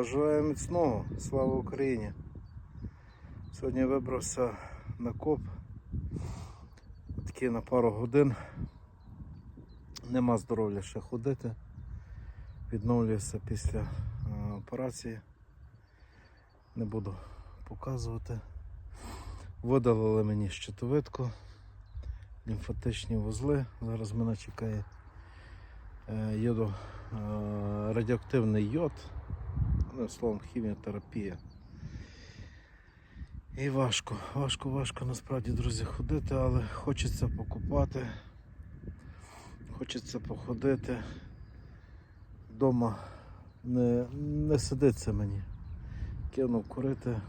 Бажаю міцного, слава Україні. Сьогодні вибрався на коп. Такий на пару годин. Нема здоров'я ще ходити. Відновлююся після е, операції. Не буду показувати. Видалили мені щитовидку, лімфатичні вузли. Зараз мене чекає е, йодо, е, радіоактивний йод, словом, хіміотерапія. І важко, важко, важко насправді, друзі, ходити, але хочеться покупати, хочеться походити. Дома не, не сидиться мені. Кинув курити.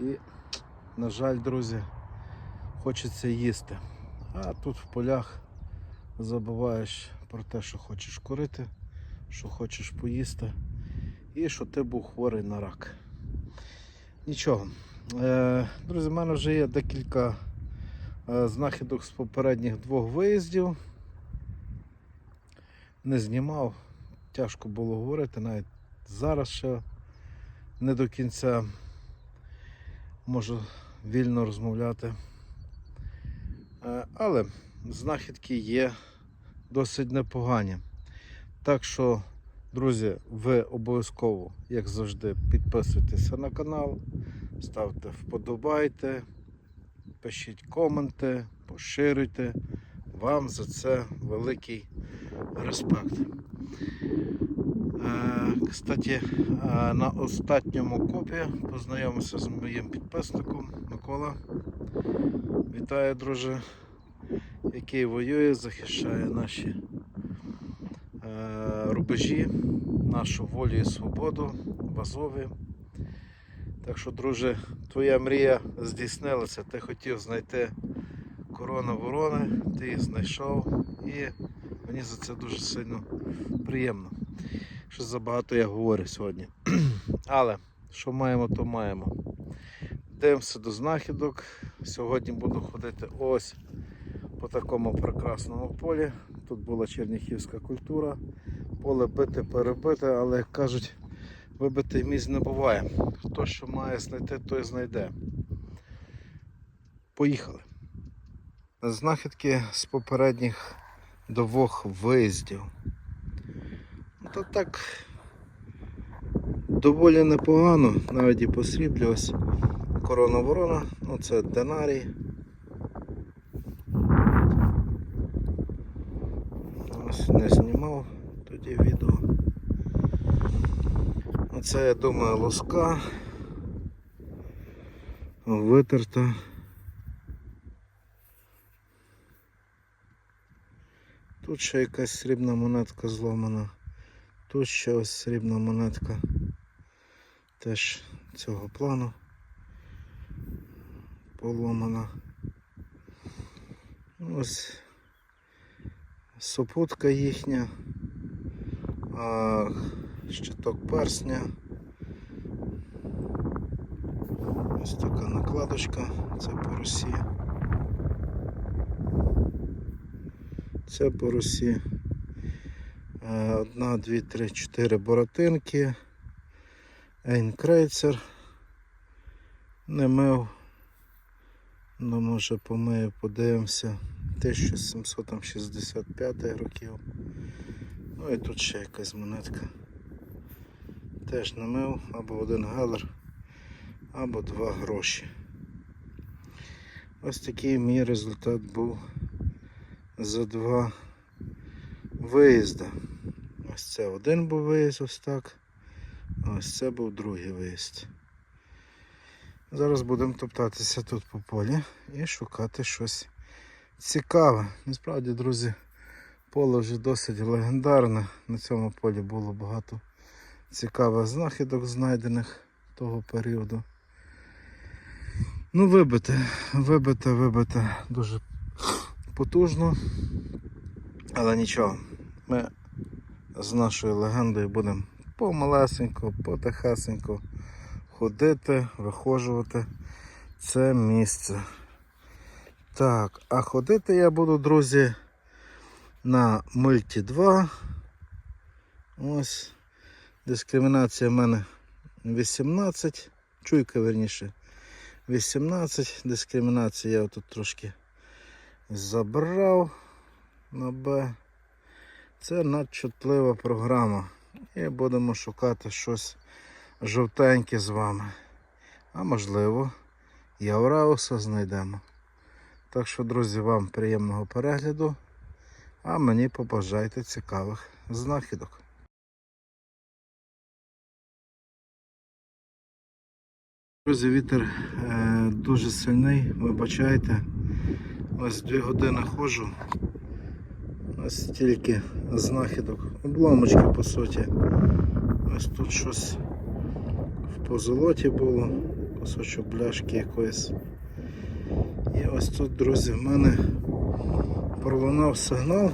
І, на жаль, друзі, хочеться їсти. А тут в полях забуваєш про те, що хочеш курити, що хочеш поїсти і що ти був хворий на рак. Нічого. Е, Друзі, в мене вже є декілька е, знахідок з попередніх двох виїздів. Не знімав, тяжко було говорити, навіть зараз ще не до кінця можу вільно розмовляти. Е, Але знахідки є досить непогані. Так що, друзі, ви обов'язково, як завжди, підписуйтеся на канал, ставте вподобайте, пишіть коменти, поширюйте. Вам за це великий респект. Е, Кстати, е, на останньому копі познайомився з моїм підписником Микола. Вітаю, друже, який воює, захищає наші е, рубежі, нашу волю і свободу в Азові. Так що, друже, твоя мрія здійснилася. Ти хотів знайти корону ворони, ти її знайшов і мені за це дуже сильно приємно. Що забагато я говорю сьогодні. Але що маємо, то маємо. Дивимося до знахідок. Сьогодні буду ходити ось по такому прекрасному полі. Тут була черніхівська культура. Поле бите, перебите, але як кажуть, вибитий місць не буває. Хто що має знайти, той знайде. Поїхали. Знахідки з попередніх двох виїздів. Ну, то так доволі непогано, навіть і посріблювалась корона ворона, ну це динарій. Ось не знімав тоді відео. Оце я думаю лоска витерта. Тут ще якась срібна монетка зломана. Тут ще ось срібна монетка теж цього плану поломана. Ось супутка їхня, а щиток персня. Ось така накладочка, це по Росії. Це по Русі. Е, Одна, дві, три, чотири боротинки. Ейнкрейцер. Не мив. Ну, може помию, подивимося. 1765 років. Ну і тут ще якась монетка. Теж не мив, або один галер, або два гроші. Ось такий мій результат був за два виїзди. Ось це один був виїзд ось так. Ось це був другий виїзд. Зараз будемо топтатися тут по полі і шукати щось цікаве. Насправді, друзі, поле вже досить легендарне. На цьому полі було багато цікавих знахідок, знайдених того періоду. Ну, вибите, вибите, вибите дуже потужно. Але нічого, ми з нашою легендою будемо помалесенько, потихесенько ходити, виходжувати це місце. Так, а ходити я буду, друзі, на мульті 2. Ось Дискримінація в мене 18, чуйка верніше 18. Дискримінація я тут трошки забрав на Б. Це надчутлива програма. І будемо шукати щось жовтеньке з вами. А можливо, і Аурауса знайдемо. Так що, друзі, вам приємного перегляду, а мені побажайте цікавих знахідок. Друзі, вітер е, дуже сильний, вибачайте. Ось дві години ходжу. Ось стільки знахідок. Обламочки по суті. Ось тут щось в позолоті було, кусочок бляшки якоїсь. І ось тут, друзі, в мене пролунав сигнал.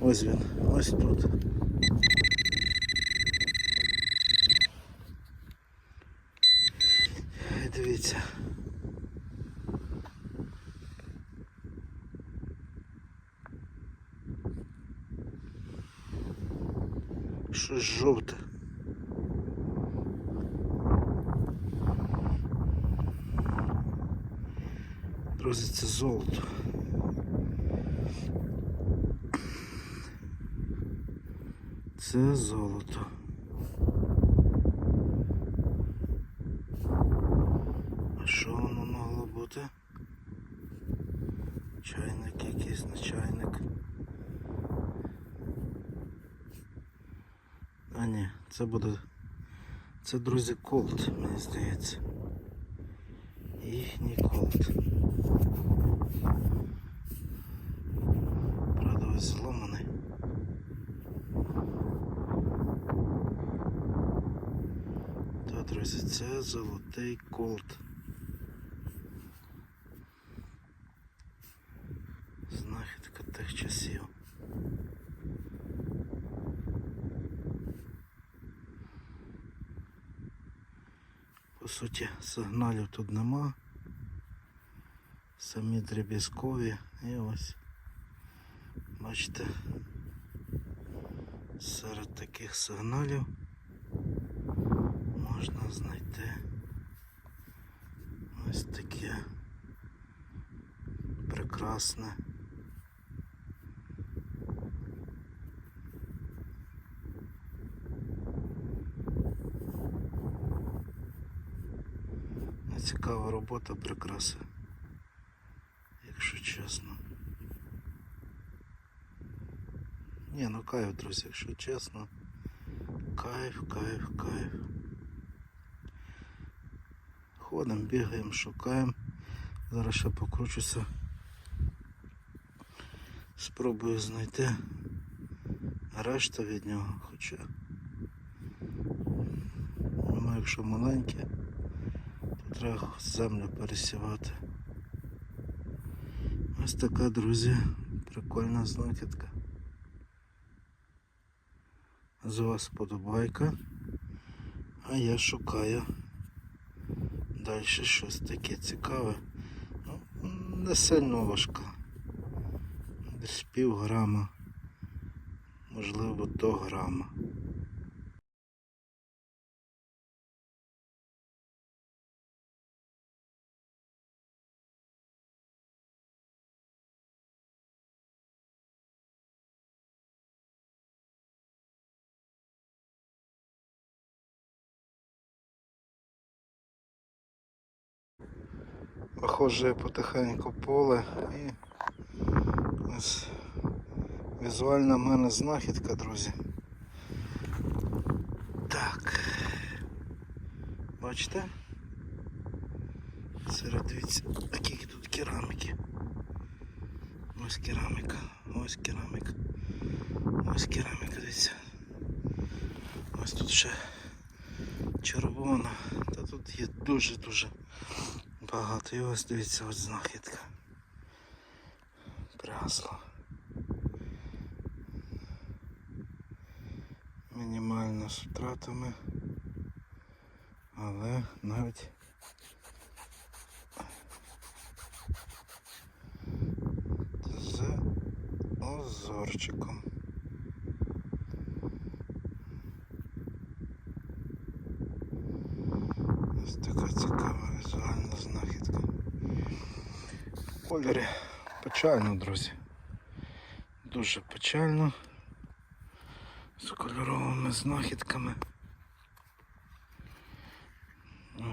Ось він, ось тут. І Дивіться. Щось жовте. Друзі, це золото. Це золото. Чайник якийсь не чайник. А ні, це буде. Це, друзі, колд, мені здається. Їхній колд. Правда, ось зломаний. Та, друзі, це золотий колд. По суті, сигналів тут нема. Самі дріб'язкові і ось бачите серед таких сигналів можна знайти ось таке прекрасне. Цікава робота прикраси, якщо чесно. Ні, ну кайф, друзі, якщо чесно. Кайф, кайф, кайф. Ходимо, бігаємо, шукаємо. Зараз ще покручуся. Спробую знайти решту від нього, хоча. Ну, якщо маленьке, треба землю пересівати. Ось така, друзі, прикольна знахідка. З вас подобайка, а я шукаю далі щось таке цікаве. Ну, не сильно важка. Десь пів грама, можливо до грама. Похоже потихеньку поле і ось візуальна в мене знахідка, друзі. Так. Бачите? Серед дивіться, які тут кераміки. Ось кераміка, ось кераміка. Ось кераміка, дивіться. Ось тут ще червона. Та тут є дуже-дуже багато. І ось дивіться, ось знахідка. Прясло. Мінімально з втратами. Але навіть з озорчиком. така цікава візуальна знахідка. В кольорі печально, друзі. Дуже печально. З кольоровими знахідками.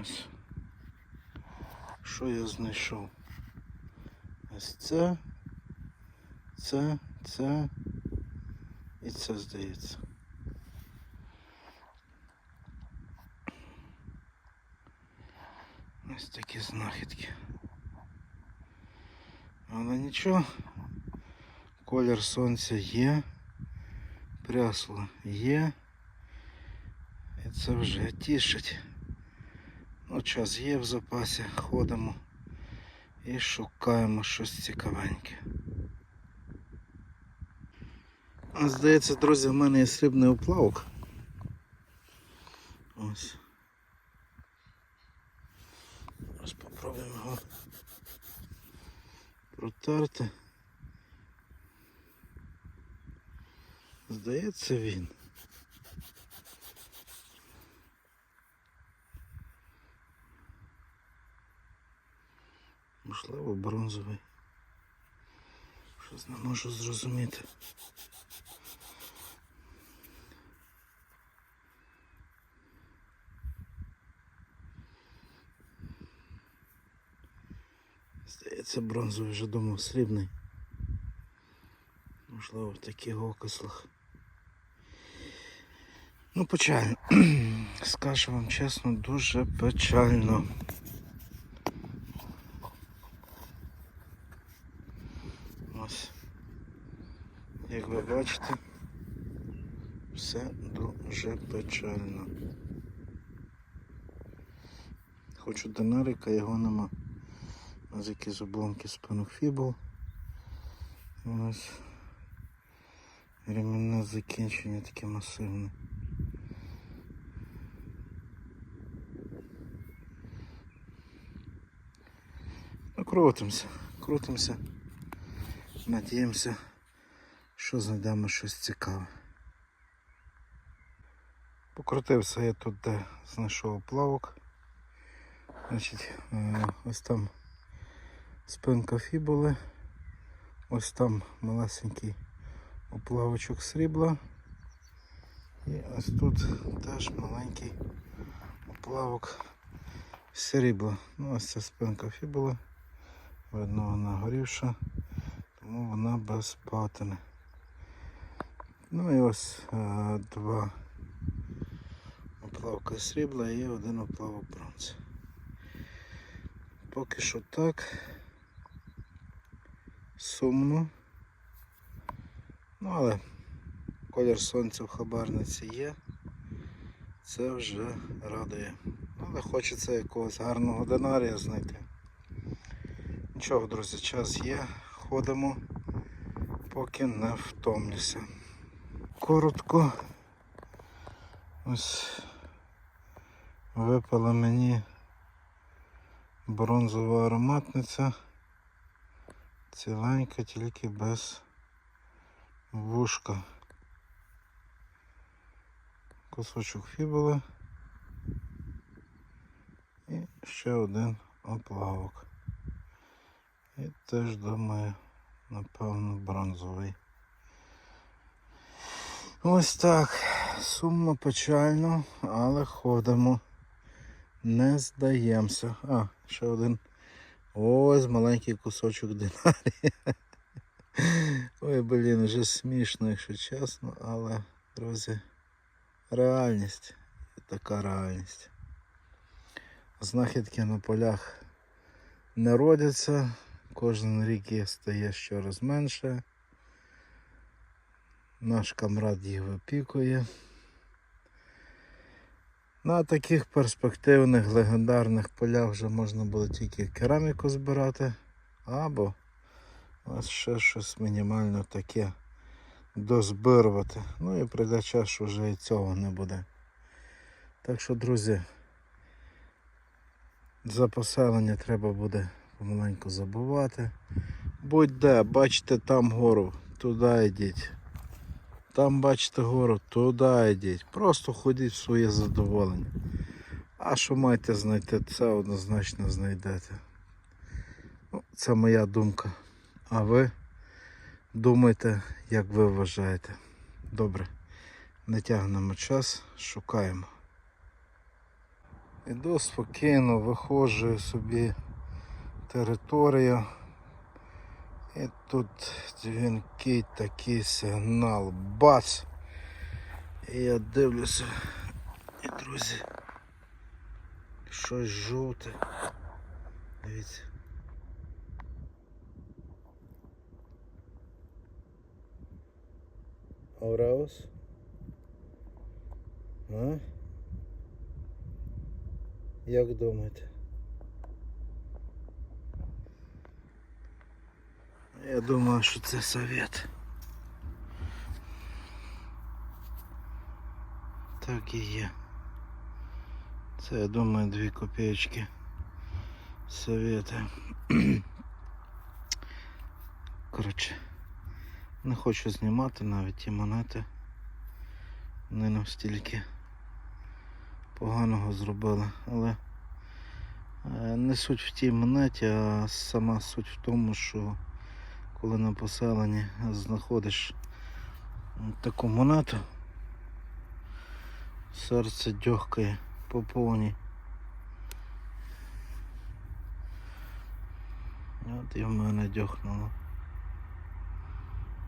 Ось. Що я знайшов? Ось це, це, це і це здається. Ось такі знахідки. Але нічого, колір сонця є, прясло є. І це вже тішить. Ну, час є в запасі, ходимо і шукаємо щось цікавеньке. Здається, друзі, в мене є срібний оплавок. Ось. Ось попробуємо його протерти. Здається він. Можливо, бронзовий. Щось не можу зрозуміти. Здається, бронзовий вже думав срібний. Можливо, в таких окислах. Ну, печально. Скажу вам чесно, дуже печально. Ось. Як ви бачите, все дуже печально. Хочу динарика, його нема. Ось якісь обломки спинохфібул. Ось ремінне закінчення таке масивне. Ну, крутимося, крутимося. Надіємося, що знайдемо щось цікаве. Покрутився я тут, де знайшов плавок. Значить, е, ось там спинка фібули, ось там малесенький оплавочок срібла. І ось тут теж маленький оплавок срібла. Ну, ось ця спинка фібули. Видно, вона горівша, тому вона без патини. Ну і ось е, два оплавка срібла і один оплавок бронзи. Поки що так. Сумно. Ну, але колір сонця в хабарниці є. Це вже радує. Але хочеться якогось гарного динарія знайти. Нічого, друзі, час є. Ходимо, поки не втомлюся. Коротко. Ось випала мені бронзова ароматниця. Ціленька, тільки без вушка. Кусочок фібули і ще один оплавок. І теж думаю, напевно, бронзовий. Ось так. Сумно, печально, але ходимо. Не здаємося. А, ще один. Ось маленький кусочок динарія. Ой, блін, вже смішно, якщо чесно, але, друзі, реальність. Така реальність. Знахідки на полях не родяться, кожен рік їх стає щораз менше. Наш камрад їх випікує. На таких перспективних легендарних полях вже можна було тільки кераміку збирати, або ось ще щось мінімально таке дозбирувати. Ну і прийде час, що вже і цього не буде. Так що, друзі, за поселення треба буде помаленьку забувати. Будь-де, бачите там гору, туди йдіть. Там бачите гору, туди йдіть. Просто ходіть в своє задоволення. А що маєте знайти, це однозначно знайдете. Ну, це моя думка. А ви думайте, як ви вважаєте. Добре, не тягнемо час, шукаємо. Іду спокійно, виходжу собі територію. І тут дзвінкий такий сигнал. Бац! І я дивлюся. І друзі. Щось жовте. Дивіться. Ауреус? А? Як думаєте? Я думаю, що це совет. Так і є. Це, я думаю, дві копеечки совета. Коротше, не хочу знімати навіть ті монети. Не настільки поганого зробили, але е, не суть в тій монеті, а сама суть в тому, що коли на поселенні знаходиш таку монету, серце дьохкає по повній. От і в мене дьохнуло.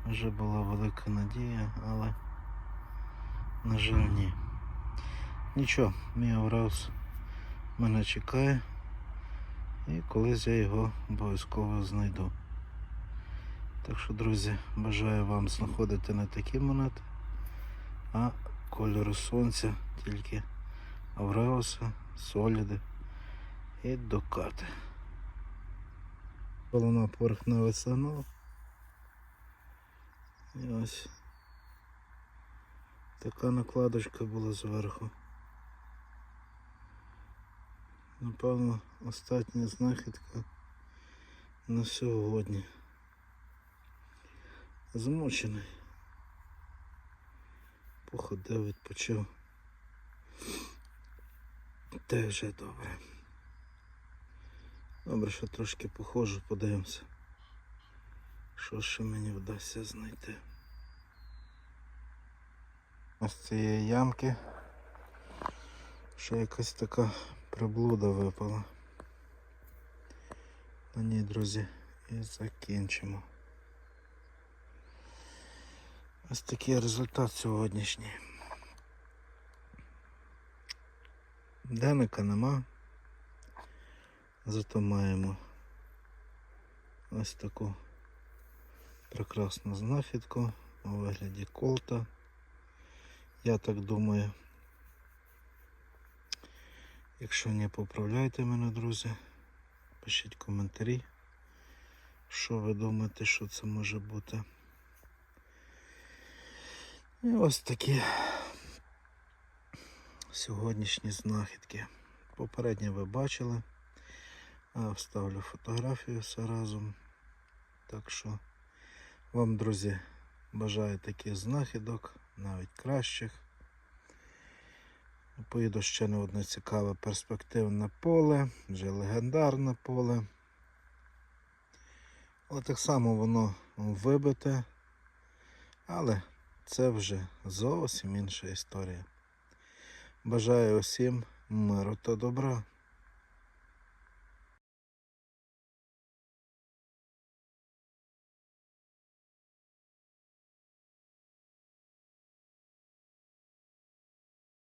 Вже була велика надія, але на жаль ні. Нічого, мій Авраус мене чекає і колись я його обов'язково знайду. Так що, друзі, бажаю вам знаходити не такі монети, а кольору сонця, тільки Авреуса, Соліди і Докати. Головна поверхневий сигнал. І ось така накладочка була зверху. Напевно, остання знахідка на сьогодні. Змучений. Походив, відпочив. Те вже добре. Добре, що трошки походжу, подивимося. Що ще мені вдасться знайти. Ось цієї ямки ще якась така приблуда випала. На ній, друзі, і закінчимо. Ось такий результат сьогоднішній. Денника нема. Зато маємо ось таку прекрасну знахідку у вигляді колта. Я так думаю. Якщо не поправляйте мене, друзі, пишіть коментарі, що ви думаєте, що це може бути. І ось такі сьогоднішні знахідки. Попередньо ви бачили. Вставлю фотографію все разом. Так що вам, друзі, бажаю таких знахідок, навіть кращих. Поїду ще на одне цікаве перспективне поле, вже легендарне поле. Але так само воно вибите. Але це вже зовсім інша історія. Бажаю усім миру та добра.